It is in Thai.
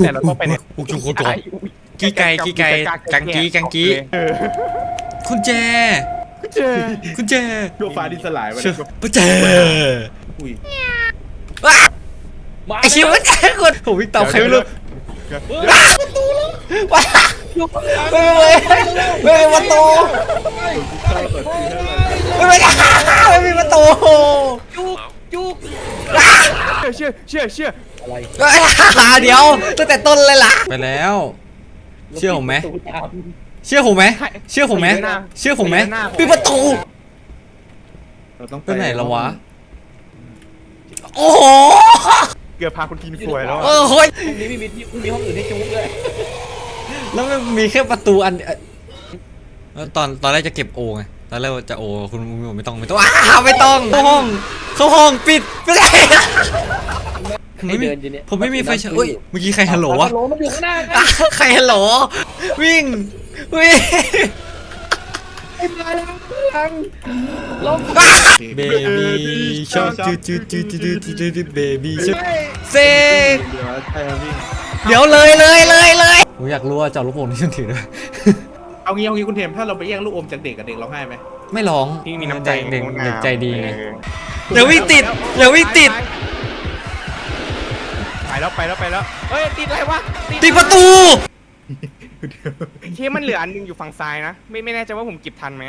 แต่เราต้องไปในอุกจุกก่อนกี้ไก่กี้ไก่กังกี้กังกี้คุณแจเจอคุณแจโลกฟ้าดินสลายไปเชื่อเลยปะแจอุ้ยไอชิวปะแจคนผมวิ่งตามใครไม่รู้ว้าไม่ไม่ไม่ไม่ประตูไม่ไม่ไม่มีประตูจุกจุก เชื่อเชื่อเชื่อเดี๋ยวตั้งแต่ต้นเลยล่ะไปแล้ว เชื่อผมไหมเชื่อผมไหมเชื่อผมไหมเชื่อผมไหมปิดประตูเราต้องไปไหนแล้ววะ โอ้โหเกือบพาคุณทีมสวยแล้วเออโหยพรุ่งนี้ไม่มีที่พรุ่งนี้ห้องอื่นให้จุ๊บเลยแล้วมันมีแค่ประตูอันเอ่อแล้วตอนตอนแรกจะเก็บโอไงตอนแรกว่าจะโอคุณมุมไม่ต้องไม่ต้องอ้าวไม่ต้องเข้าห้องเข้าห้องปิดไปเลย ให้เดินอยู่เนี่ยผมไม่มีไฟฉายเอ้ยเมื่อกี้ใครฮัลโหลวะ ฮัลโหลมันอยู่ข้างหน้าไงอะใครฮัลโหลวิ่งวิ่งมาแล้วพลังลงเบบี้ชอบจูจูจูจูจูจูจูเบบี้ชอบเซกเดี๋ยวใช่ครับพี่เดี๋ยวเลยเลยเลยเลยผมอยากรู้ว่าเจ้าลูกโป่งที่ฉันถือด้วยเอางี้เอางี้คุณเทมถ้าเราไปแย่งลูกอมจากเด็กกับเด็กร้องไห้ไหมไม่ร้องพี่มีน้ำใจเด็กงดเด็งากมใจดีไงเอออย่าวิ่งติดอย่าวิ่งติดไป แล้วไปแล้วไปแล้วเฮ้ยติดอะไรวะติดประตูเคมันเหลืออันหนึงอยู่ฝั่งซ้ายนะ ไม่ไม่แน่ใจว่าผมเก็บทันไหม